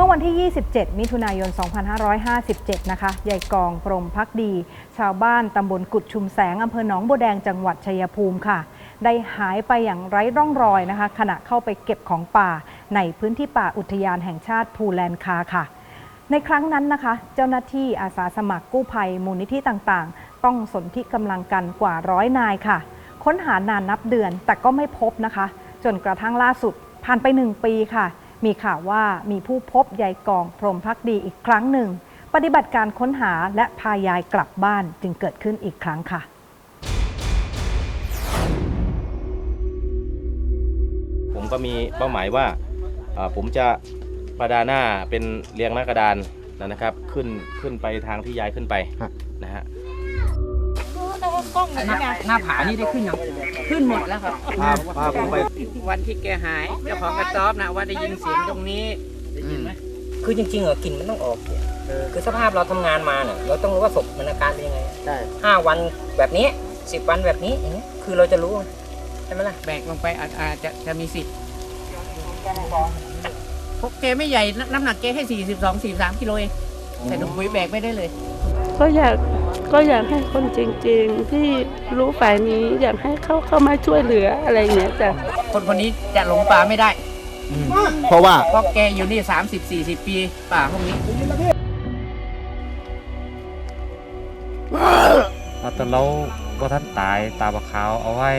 มื่อวันที่ 27 มิถุนายน 2557 นะคะยายกองพรมพักดี ชาวบ้านตำบลกุดชุมแสงอำเภอหนองบัวแดงจังหวัดชัยภูมิค่ะ ได้หายไปอย่างไร้ร่องรอยนะคะ ขณะเข้าไปเก็บของป่า ในพื้นที่ป่าอุทยานแห่งชาติภูแลนคาค่ะ ในครั้งนั้นนะคะ เจ้าหน้าที่อาสาสมัครกู้ภัยมูลนิธิต่างๆ ต้องสนที่กำลังกันกว่าร้อยนายค่ะ ค้นหานานนับเดือนแต่ก็ไม่พบนะคะ จนกระทั่งล่าสุดผ่านไปหนึ่งปีค่ะ มีข่าวว่ามีผู้พบยายกองพรหมพักดีอีกครั้งหนึ่ง ปฏิบัติการค้นหาและพายายกลับบ้านจึงเกิดขึ้นอีกครั้งค่ะ ผมก็มีเป้าหมายว่าอ่าผมจะประดาหน้าเป็นเรียงหน้ากระดานนะครับ ขึ้นขึ้นไปทางที่ยายขึ้นไปครับนะฮะ หน้าหน้าผานี่ได้ขึ้นยังขึ้นหมดแล้วครับพาพาผมไปวันที่แกหายเจ้าของกระต๊อบนะว่าได้ยินเสียงตรงนี้ได้ยินไหมคือจริงๆเหรอกลิ่นมันต้องออกคือสภาพเราทำงานมาเนี่ยเราต้องรู้ว่าศพมันอาการเป็นยังไงใช่ห้าวันแบบนี้สิบวันแบบนี้อย่างเงี้ยคือเราจะรู้ใช่ไหมล่ะแบกลงไปอาจอาจจะจะมีสิทธิ์พวกแกไม่ใหญ่นน้ำหนักแกแค่สี่สิบสองสี่สามกิโลเองแต่ถุงปุ๋ยแบกไม่ได้เลย ก็อยากก็อยากให้คนจริง ๆ ที่รู้ฝ่ายนี้อยากให้เขาเข้ามาช่วยเหลืออะไรอย่างเงี้ยจ้ะคนคนนี้จะหลงป่าไม่ได้เพราะว่าเพราะแกอยู่นี่ 30 40 ปีป่าพวกนี้เอาแต่เราก็ท่านตายตาบะขาวเอาไว้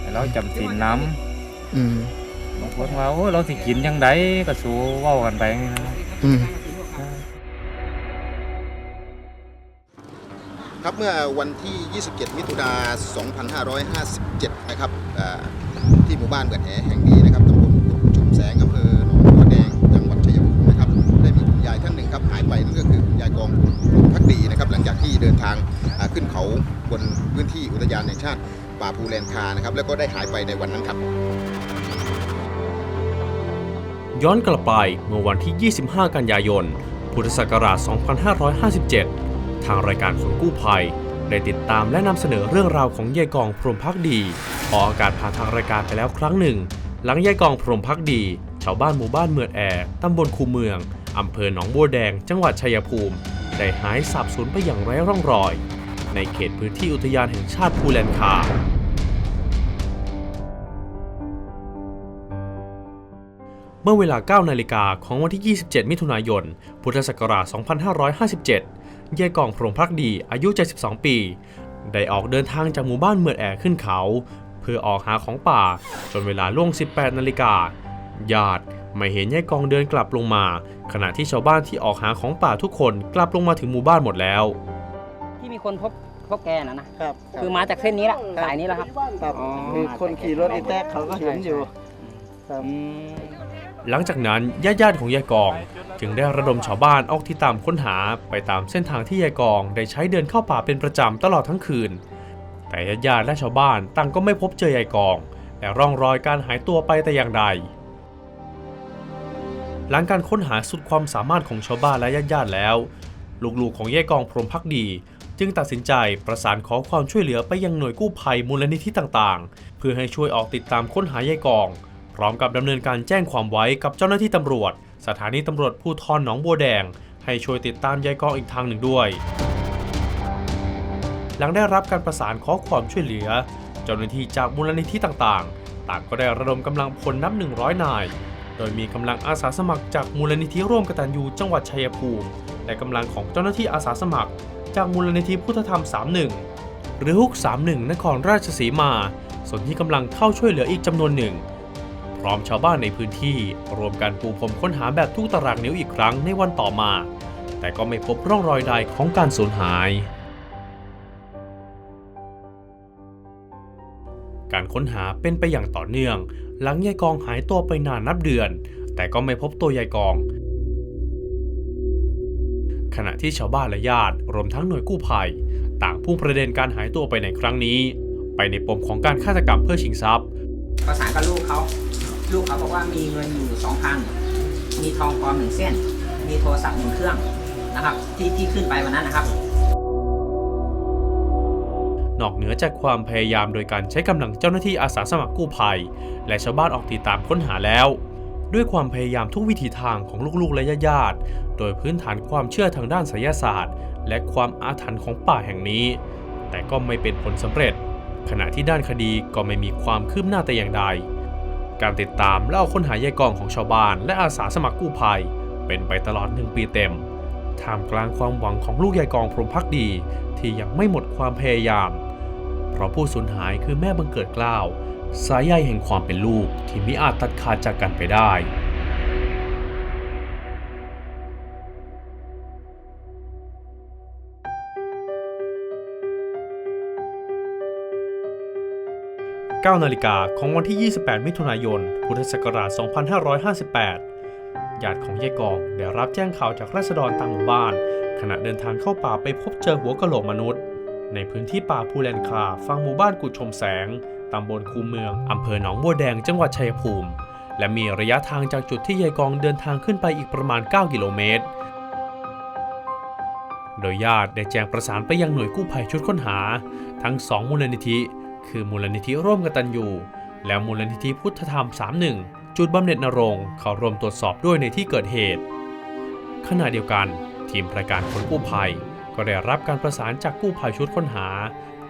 ให้เราจำศีลน้อืมำบางคนว่าโอ้ยเราสิกินยังไงก็สู้เว้ากันไปนี่นะ เมื่อวันที่ 27 มิถุนา2557 นะครับเอ่อที่หมู่บ้านเบิดแหแห่งนี้นะครับตำบลกุดชุมแสงอำเภอหนองบัวแดงจังหวัดชัยภูมินะครับได้มีคุณยายท่านหนึ่งครับหายไปนั่นก็คือคุณยายกองพักดีนะครับหลังจากที่เดินทางขึ้นเขาบนพื้นที่อุทยานแห่งชาติป่าภูแลนคานะครับแล้วก็ได้หายไปในวันนั้นครับย้อนกลับไปเมื่อวันที่ 25 กันยายน พุทธศักราช 2557 ทางรายการคนกู้ภัย ได้ติดตามและนำเสนอเรื่องราวของยายกองพรมพักดี ออกอากาศผ่านทางรายการไปแล้วครั้งหนึ่ง หลังยายกองพรมพักดี ชาวบ้านหมู่บ้านเมือดแอตำบลคูเมืองอำเภอหนองบัวแดง จังหวัดชัยภูมิ ได้หายสาบสูญไปอย่างไร้ร่องรอย ในเขตพื้นที่อุทยานแห่งชาติภูแลนคาเมื่อเวลา 9 นาฬิกาของวันที่ 27 มิถุนายน พุทธศักราช 2557 ยายกองพรหมพักดีอายุ 72 ปี ได้ออกเดินทางจากหมู่บ้านเมือดแอขึ้นเขา เพื่อออกหาของป่าจนเวลาล่วง 18 นาฬิกาญาติไม่เห็นยายกองเดินกลับลงมา ขณะที่ชาวบ้านที่ออกหาของป่าทุกคนกลับลงมาถึงหมู่บ้านหมดแล้ว ที่มีคนพบพบแกนะนะครับคือมาจากเส้นนี้แหละสายนี้แหละครับ ครับอ๋อ คือคนขี่รถอีแท็กเขาก็เห็นอยู่ครับอืม หลังจากนั้นญาติๆของยายกอง จึงได้ระดมชาวบ้านออกที่ตามค้นหาไปตามเส้นทางที่ยายกองได้ใช้เดินเข้าป่าเป็นประจำตลอดทั้งคืน แต่ญาติๆและชาวบ้านต่างก็ไม่พบเจอยายกองและร่องรอยการหายตัวไปแต่อย่างใด หลังการค้นหาสุดความสามารถของชาวบ้านและญาติๆแล้ว ลูกๆของยายกองพรมพักดี จึงตัดสินใจประสานขอความช่วยเหลือไปยังหน่วยกู้ภัยมูลนิธิต่างๆ เพื่อให้ช่วยออกติดตามค้นหายายกอง พร้อมกับดำเนินการแจ้งความไว้กับเจ้าหน้าที่ตำรวจ สถานีตำรวจภูธรหนองบัวแดง ให้ช่วยติดตามยายกองอีกทางหนึ่งด้วย หลังได้รับการประสานขอความช่วยเหลือ เจ้าหน้าที่จากมูลนิธิต่างๆ ต่างก็ได้ระดมกำลังพลนับ 100 นาย โดยมีกำลังอาสาสมัครจากมูลนิธิร่วมกตัญญูจังหวัดชัยภูมิ และกำลังของเจ้าหน้าที่อาสาสมัคร จากมูลนิธิพุทธธรรม 31 หรือฮุก 31 นครราชสีมา ส่วนที่กำลังเข้าช่วยเหลืออีกจำนวนหนึ่ง ร้อมชาวบ้านในพื้นที่รวมกันปูพรมค้นหาแบบทุกตารางนิ้วอีกครั้งในวันต่อมา แต่ก็ไม่พบร่องรอยใดของการสูญหาย การค้นหาเป็นไปอย่างต่อเนื่อง หลังยายกองหายตัวไปนานนับเดือน แต่ก็ไม่พบตัวยายกอง ขณะที่ชาวบ้านและญาติรวมทั้งหน่วยกู้ภัย ต่างพุ่งประเด็นการหายตัวไปในครั้งนี้ ไปในปมของการฆาตกรรมเพื่อชิงทรัพย์ประสานกับลูกเขา ลูกเขาบอกว่ามีเงินอยู่สองพันมีทองปลอมหนึ่งเส้น มีโทรศัพท์หนึ่งเครื่องนะครับ ที่ที่ขึ้นไปวันนั้นนะครับ นอกเหนือจากความพยายามโดยการใช้กำลังเจ้าหน้าที่อาสาสมัครกู้ภัย และชาวบ้านออกติดตามค้นหาแล้ว ด้วยความพยายามทุกวิถีทางของลูกๆและญาติๆโดยพื้นฐานความเชื่อทางด้านไสยศาสตร์ และความอาถรรพ์ของป่าแห่งนี้ แต่ก็ไม่เป็นผลสำเร็จ ขณะที่ด้านคดีก็ไม่มีความคืบหน้าแต่อย่างใด การติดตามและเอาค้นหายายกองของชาวบ้านและอาสาสมัครกู้ภัย เป็นไปตลอดหนึ่งปีเต็มท่ามกลางความหวังของลูกยายกองพรหมพักดีที่ยังไม่หมดความพยายาม เพราะผู้สูญหายคือแม่บังเกิดกล้าว สายใยแห่งความเป็นลูกที่มิอาจตัดขาดจากกันไปได้ 9 นาฬิกาของวันที่ 28 มิถุนายน พุทธศักราช 2558 ญาติของยายกองได้รับแจ้งข่าวจากราษฎรต่างหมู่บ้าน ขณะเดินทางเข้าป่าไปพบเจอหัวกะโหลกมนุษย์ ในพื้นที่ป่าภูแลนคาฝั่งหมู่บ้านกุดชมแสง ตำบลคูเมือง อำเภอหนองบัวแดง จังหวัดชัยภูมิ และมีระยะทางจากจุดที่ยายกองเดินทางขึ้นไปอีกประมาณ 9 กิโลเมตร โดยญาติได้แจ้งประสานไปยังหน่วยกู้ภัยชุดค้นหา ทั้ง 2 มูลนิธิ คือมูลนิธิร่วมกตัญญูและมูลนิธิพุทธธรรม 31 จุดบำเหน็จนรงเข้าร่วมตรวจสอบด้วยในที่เกิดเหตุ ขณะเดียวกัน ทีมประการคนกู้ภัย ก็ได้รับการประสานจากกู้ภัยชุดค้นหา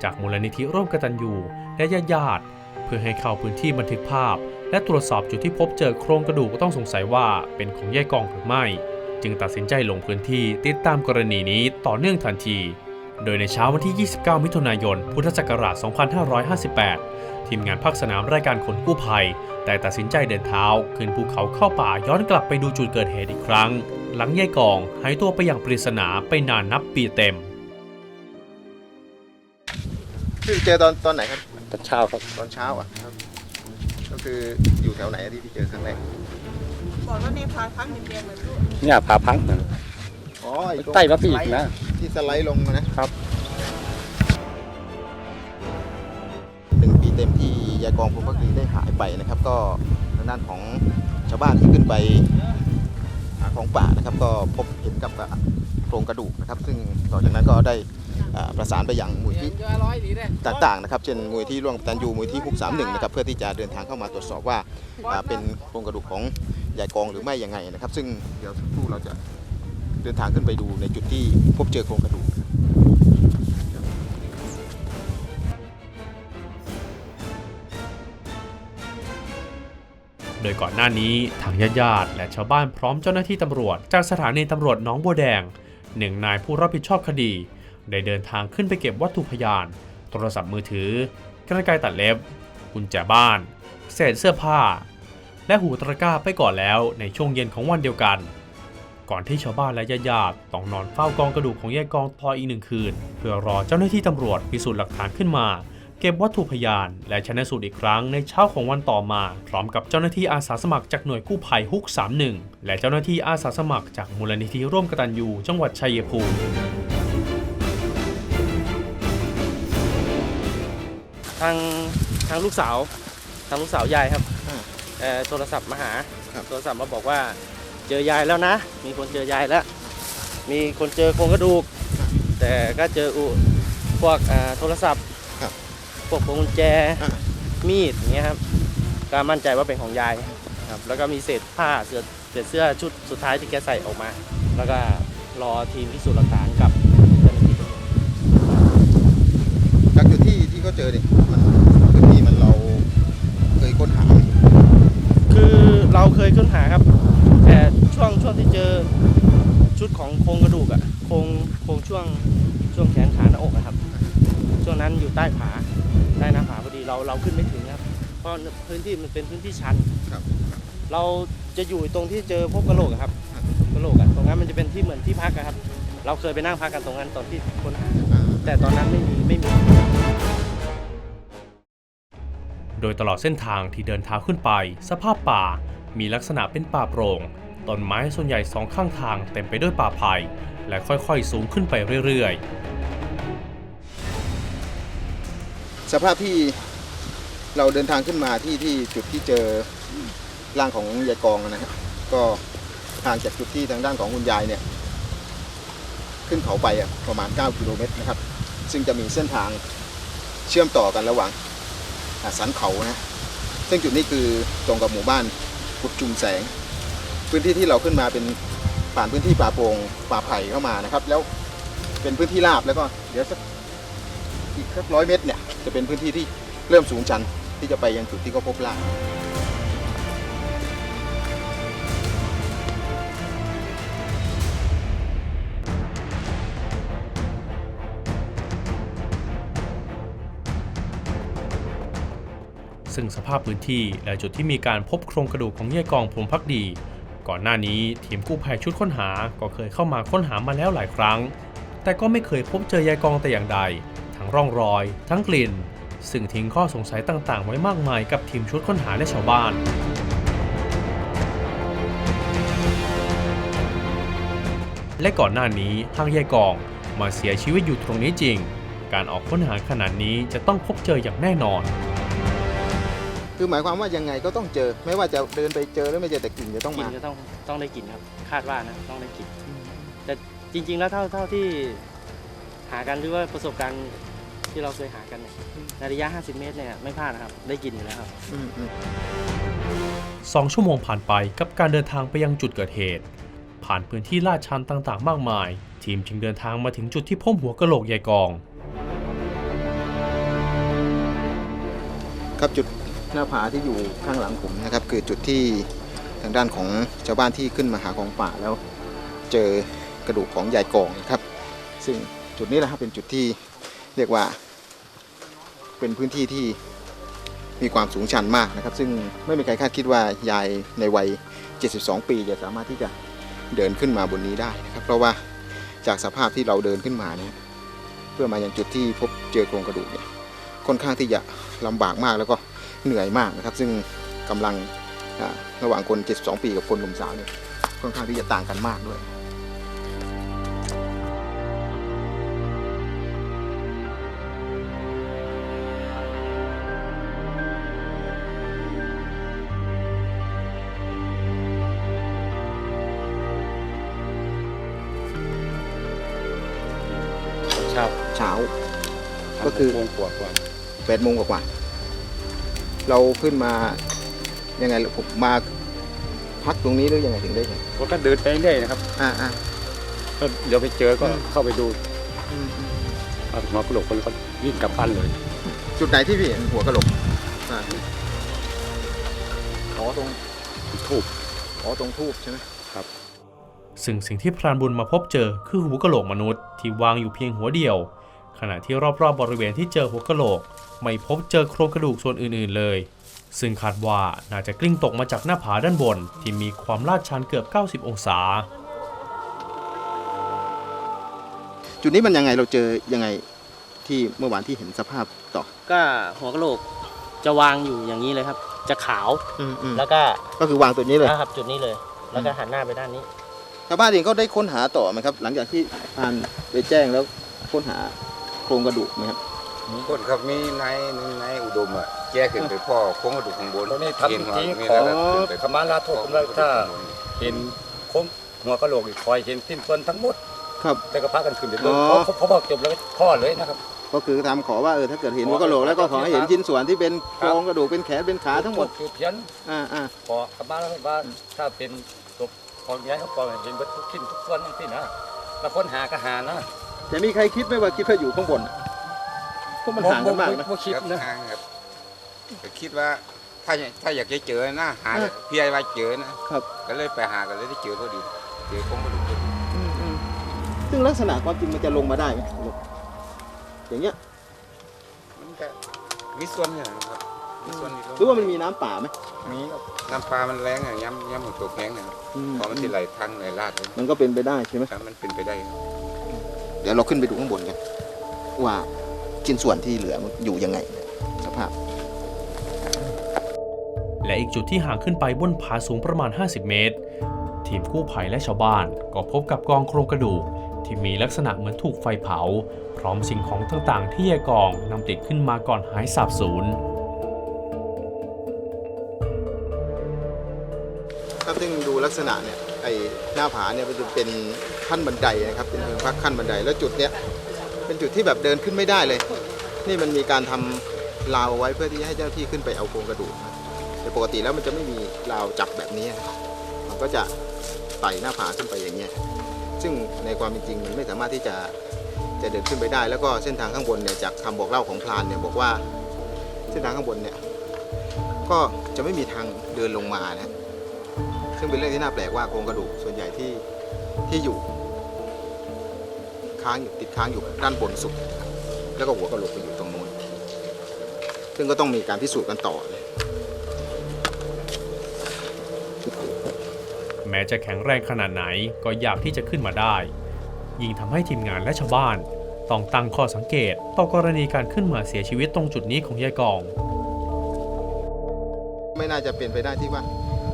จากมูลนิธิร่วมกตัญญูและญาติญาติเพื่อให้เข้าพื้นที่บันทึกภาพ และตรวจสอบจุดที่พบเจอโครงกระดูกต้องสงสัยว่าเป็นของแยายกองหรือไม่ จึงตัดสินใจลงพื้นที่ติดตามกรณีนี้ต่อเนื่องทันที โดยในเช้าวันที่ 29 มิถุนายน พุทธศักราช 2558 ทีมงานภาคสนามรายการขนกู้ภัย แต่ตัดสินใจเดินเท้า ขึ้นภูเขาเข้าป่าย้อนกลับไปดูจุดเกิดเหตุอีกครั้ง หลังยายกองหายตัวไปอย่างปริศนาไปนานนับปีเต็ม พี่เจอตอนตอนไหนครับ ตอนเช้าครับ ตอนเช้าอะครับ ก็คืออยู่แถวไหนที่พี่เจอครั้งแรกบอกว่าในพาพักเดียวเลยลูกเนี่ยพาพังนะ อ๋อไอ้ตรงใต้มาปีกนะ ที่สไลด์ลงนะครับ หนึ่งปีเต็มที่ยายกองพรหมพักดีได้หายไปนะครับ ก็ทางด้านของชาวบ้านที่ขึ้นไปหาของป่านะครับ ก็พบเห็นกับโครงกระดูกนะครับ ซึ่งต่อจากนั้นก็ได้อ่าประสานไปยังมูลที่ ต่างๆนะครับเช่นมูลที่ร่วมกตันยูมูลที่ฮุกสามหนึ่งนะครับเพื่อที่จะเดินทางเข้ามาตรวจสอบว่าอ่าเป็นโครงกระดูกของยายกองหรือไม่ยังไงนะครับ ซึ่งเดี๋ยวสักครู่เราจะ เดินทางขึ้นไปดูในจุดที่พบเจอโครงกระดูกโดยก่อนหน้านี้ทางญาติญาติและชาวบ้านพร้อมเจ้าหน้าที่ตำรวจ จากสถานีตำรวจหนองบัวแดงหนึ่งนายผู้รับผิดชอบคดี ได้เดินทางขึ้นไปเก็บวัตถุพยาน โทรศัพท์มือถือกระไกรตัดเล็บ กุญแจบ้าน เศษเสื้อผ้า และหูตะกร้าไปก่อนแล้วในช่วงเย็นของวันเดียวกัน ก่อนที่ชาวบ้านและญาติๆต้องนอนเฝ้ากองกระดูกของยายกองทออีกหนึ่งคืน เพื่อรอเจ้าหน้าที่ตำรวจพิสูจน์หลักฐานขึ้นมา เก็บวัตถุพยาน และชนะสูตรอีกครั้งในเช้าของวันต่อมา พร้อมกับเจ้าหน้าที่อาสาสมัครจากหน่วยกู้ภัยฮุก 31 และเจ้าหน้าที่อาสาสมัครจากมูลนิธิร่วมกตัญญูจังหวัดชัยภูมิทางทางลูกสาวทางลูกสาวยายครับอ่าเอ่อโทรศัพท์มาหาครับโทรศัพท์มาบอกว่า เจอยายแล้วนะ มีคนเจอยายแล้ว มีคนเจอโครงกระดูก แต่ก็เจออุพวกอ่าโทรศัพท์ครับพวกพวงกุญแจ อ่า มีดอย่างเงี้ยครับ ก็มั่นใจว่าเป็นของยายครับ แล้วก็มีเศษผ้าเสื้อเศษเสื้อชุดสุดท้ายที่แกใส่ออกมา แล้วก็รอทีมพิสูจน์หลักฐานกับเจ้าหน้าที่ตำรวจจากจุดที่ที่เขาเจอเนี่ยมันพื้นที่มันเราเคยค้นหาไหมคือเราเคยค้นหาครับ แต่ช่วงช่วงที่เจอชุดของโครงกระดูกอะโครงโครงช่วงช่วงแขนขาหน้าอกอะครับ ช่วงนั้นอยู่ใต้ผาใต้หน้าผาพอดีเราเราขึ้นไม่ถึงครับ เพราะพื้นที่มันเป็นพื้นที่ชันครับ เราจะอยู่ตรงที่เจอพบกระโหลกอะครับกระโหลกอะตรงนั้นมันจะเป็นที่เหมือนที่พักอะครับ เราเคยไปนั่งพักกันตรงนั้นตอนที่ค้นหาอ่าแต่ตอนนั้นไม่มีไม่มี โดยตลอดเส้นทางที่เดินเท้าขึ้นไป สภาพป่า มีลักษณะเป็นป่าโปร่ง ต้นไม้ส่วนใหญ่สองข้างทางเต็มไปด้วยป่าไผ่และค่อยๆ สูงขึ้นไปเรื่อยๆ สภาพที่เราเดินทางขึ้นมาที่ที่จุดที่เจอร่างของยายกองนะฮะก็ห่างจากจุดที่ทางด้านของคุณยายเนี่ย ขึ้นเขาไปอะประมาณ 9 กิโลเมตรนะครับ ซึ่งจะมีเส้นทางเชื่อมต่อกันระหว่างสันเขานะ ซึ่งจุดนี้คือตรงกับหมู่บ้าน กุดจุมแสง พื้นที่ที่เราขึ้นมาเป็นผ่านพื้นที่ป่าโปง่งป่าไผ่เข้ามานะครับ แล้วเป็นพื้นที่ราบแล้วก็เดี๋ยวสักอีกสักร้อยเมตรเนี่ยจะเป็นพื้นที่ที่เริ่มสูงชันที่จะไปยังจุดที่เขาพบล่า ซึ่งสภาพพื้นที่และจุดที่มีการพบโครงกระดูกของยายกองพรมพักดี ก่อนหน้านี้ทีมกู้ภัยชุดค้นหาก็เคยเข้ามาค้นหามาแล้วหลายครั้ง แต่ก็ไม่เคยพบเจอยายกองแต่อย่างใด ทั้งร่องรอย ทั้งกลิ่น ซึ่งทิ้งข้อสงสัยต่างๆ ไว้มากมายกับทีมชุดค้นหาและชาวบ้านและก่อนหน้านี้หากยายกองมาเสียชีวิตอยู่ตรงนี้จริง การออกค้นหาขนาดนี้จะต้องพบเจออย่างแน่นอน คือหมายความว่ายังไงก็ต้องเจอ ไม่ว่าจะเดินไปเจอหรือไม่เจอแต่กลิ่นจะต้องกินมาก็ต้องต้องได้กินครับ คาดว่านะต้องได้กิน แต่จริง ๆ แล้วเท่าเท่าที่หากันหรือว่าประสบการณ์ที่เราเคยหากันเนี่ยในระยะ 50 เมตรเนี่ยไม่พลาดนะครับ ได้กินอยู่แล้วครับ อืมอืมสองชั่วโมงผ่านไปกับการเดินทางไปยังจุดเกิดเหตุ ผ่านพื้นที่ลาดชันต่างๆ มากมาย ทีมจึงเดินทางมาถึงจุดที่พบหัวกะโหลกยายกอง ครับจุด หน้าผาที่อยู่ข้างหลังผมนะครับ คือจุดที่ทางด้านของชาวบ้านที่ขึ้นมาหาของป่าแล้ว เจอกระดูกของยายกองนะครับ ซึ่งจุดนี้แหละครับเป็นจุดที่เรียกว่า เป็นพื้นที่ที่มีความสูงชันมากนะครับ ซึ่งไม่มีใครคาดคิดว่ายายในวัย 72 ปีจะสามารถที่จะเดินขึ้นมาบนนี้ได้นะครับ เพราะว่าจากสภาพที่เราเดินขึ้นมาเนี่ยเพื่อมายังจุดที่พบเจอโครงกระดูกเนี่ยค่อนข้างที่จะลำบากมากแล้วก็ เหนื่อยมากนะครับ ซึ่งกำลังอ่าระหว่างคน 72 ปีกับคนหนุ่มสาวเนี่ยค่อนข้างที่จะต่างกันมากด้วยเช้าเช้าก็คือโมงกว่าแปดโมงกว่าๆ เราขึ้นมายังไงล่ะผมมาพักตรงนี้หรือยังไงถึงได้เห็นผมก็เดินไปเรื่อยนะครับอ่าอ่า ก็เดี๋ยวไปเจอก็อืม เข้าไปดูอืมอืมเอาหัวกระโหลกคนก็วิ่งกลับบ้านเลย จุดไหนที่พี่เห็นหัวกะโหลกอ่าอ๋อตรงทูบอ๋อตรงทูบใช่ไหมซึ่งสิ่งที่พรานบุญมาพบเจอคือหัวกะโหลกมนุษย์ที่วางอยู่เพียงหัวเดียว ขณะที่รอบๆบริเวณที่เจอหัวกะโหลก ไม่พบเจอโครงกระดูกส่วนอื่นๆเลย ซึ่งคาดว่าน่าจะกลิ้งตกมาจากหน้าผาด้านบน ที่มีความลาดชันเกือบ 90 องศา จุดนี้มันยังไงเราเจอยังไงที่เมื่อวานที่เห็นสภาพต่อ ก็หัวกะโหลกจะวางอยู่อย่างนี้เลยครับ จะขาวอืมอืมแล้วก็ก็คือวางตัวนี้เลยนะครับจุดนี้เลย แล้วก็หันหน้าไปด้านนี้ ชาวบ้านเองก็ได้ค้นหาต่อไหมครับ หลังจากที่อ่านไปแจ้งแล้วค้นหา โครงกระดูกไหมครับคนครับมีนายหนึ่งนายอุดมอะแกขึ้นไปพ่อโค้งกระดูกข้างบนตอนนี้ทำพิธีมีขอแล้วขึ้นไปขมาลาโทษผมเลยถ้าเห็นโค้งหัวกระโหลกอีกคอยเห็นสิ้นส่วนทั้งหมดครับแต่ก็พากันขึ้นไปเลอ๋ยอเขาเขาบอกจบแล้วก็พ่อเลยนะครับก็คือทำขอว่าเออถ้าเกิดเห็นหัวกะโหลกแล้วก็ขอให้เห็นชิ้นส่วนที่เป็นโครงกระดูกเป็นแขนเป็นขาทั้งหมดคือเพี้ยนอ่าอ่าขอขมาแล้วว่าถ้าเป็นศพของย้ายเขาปล่อยให้เห็นเบิดทุกชิ้นทุกส่วนทั้งสิ้นนะแล้วค้นหาก็หานะ แต่มีใครคิดไหมว่าคิดว่าอยู่ข้างบนอะเพราะมันห่างกันมากนะบ่คิดครับนะ ทางครับก็คิดว่าถ้าถ้าอยากจะเจอนะหาเออพี่ไอ้ว่าเจอนะครับ ก็เลยไปหากันเลยได้เจอพอดีเจอโค้งกระดูกพอดีอืมอืมซึ่งลักษณะความจริงมันจะลงมาได้ไหมอย่างเงี้ยมันก็มีส่วนเนี่ยนะครับมีส่วนมีส่วนหรือว่ามันมีน้ำป่าไหมมีครับน้ำปลามันแรงอะย้ำย้ำหมดตัวแข็งนะครับอืมพอมันสิไหลทางไหลลาดเลยมันก็เป็นไปได้ใช่ไหมครับมันเป็นไปได้ครับเดี๋ยวเราขึ้นไปดูข้างบนกันว่าชิ้นส่วนที่เหลือมันอยู่ยังไงสภาพ และอีกจุดที่ห่างขึ้นไปบนผาสูงประมาณ 50 เมตร ทีมกู้ภัยและชาวบ้าน ก็พบกับกองโครงกระดูก ที่มีลักษณะเหมือนถูกไฟเผา พร้อมสิ่งของต่างๆ ที่ยายกองนำติดขึ้นมาก่อนหายสาบสูญครับซึ่งดูลักษณะเนี่ย ไอ้หน้าผาเนี่ยมันจะเป็นขั้นบันไดนะครับเป็นเพิงพักขั้นบันได แล้วจุดเนี้ยเป็นจุดที่แบบเดินขึ้นไม่ได้เลย นี่มันมีการทำราวไว้เพื่อที่ให้เจ้าที่ขึ้นไปเอาโครงกระดูกแต่ปกติแล้วมันจะไม่มีราวจับแบบนี้มันก็จะไต่หน้าผาขึ้นไปอย่างเงี้ยซึ่งในความเป็นจริงมันไม่สามารถที่จะจะเดินขึ้นไปได้ แล้วก็เส้นทางข้างบนเนี่ยจากคำบอกเล่าของพรานเนี่ยบอกว่าเส้นทางข้างบนเนี่ยก็จะไม่มีทางเดินลงมานะ ซึ่งเป็นเรื่องที่น่าแปลกว่าโครงกระดูกส่วนใหญ่ที่ที่อยู่ ค้างอยู่ติดค้างอยู่ด้านบนสุด แล้วก็หัวกระโหลกไปอยู่ตรงนู้นซึ่งก็ต้องมีการพิสูจน์กันต่อแม้จะแข็งแรงขนาดไหนก็อยากที่จะขึ้นมาได้ ยิ่งทำให้ทีมงานและชาวบ้าน ต้องตั้งข้อสังเกตต่อกรณีการขึ้นมาเสียชีวิตตรงจุดนี้ของยายกอง ไม่น่าจะเป็นไปได้ที่ว่า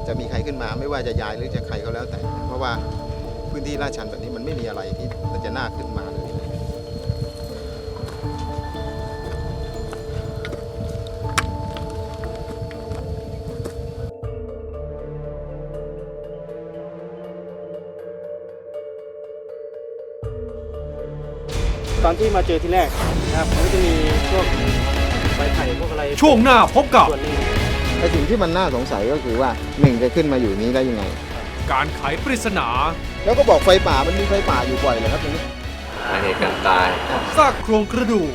จะมีใครขึ้นมาไม่ว่าจะยายหรือจะใครก็แล้วแต่ เพราะว่าพื้นที่ลาดชันแบบนี้มันไม่มีอะไรที่มันจะน่าขึ้นมาเลยตอนที่มาเจอที่แรกนะครับมันก็จะมีพวกใบไผ่พวกอะไรช่วงหน้าพบกับ ส่วนหนึง ไอ้สิ่งที่มันน่าสงสัยก็คือว่าหนึ่งจะขึ้นมาอยู่นี้ได้ยังไง การไขปริศนา แล้วก็บอกไฟป่ามันมีไฟป่าอยู่บ่อยเลยครับตรงนี้สาเหตุการตายซากโครงกระดูก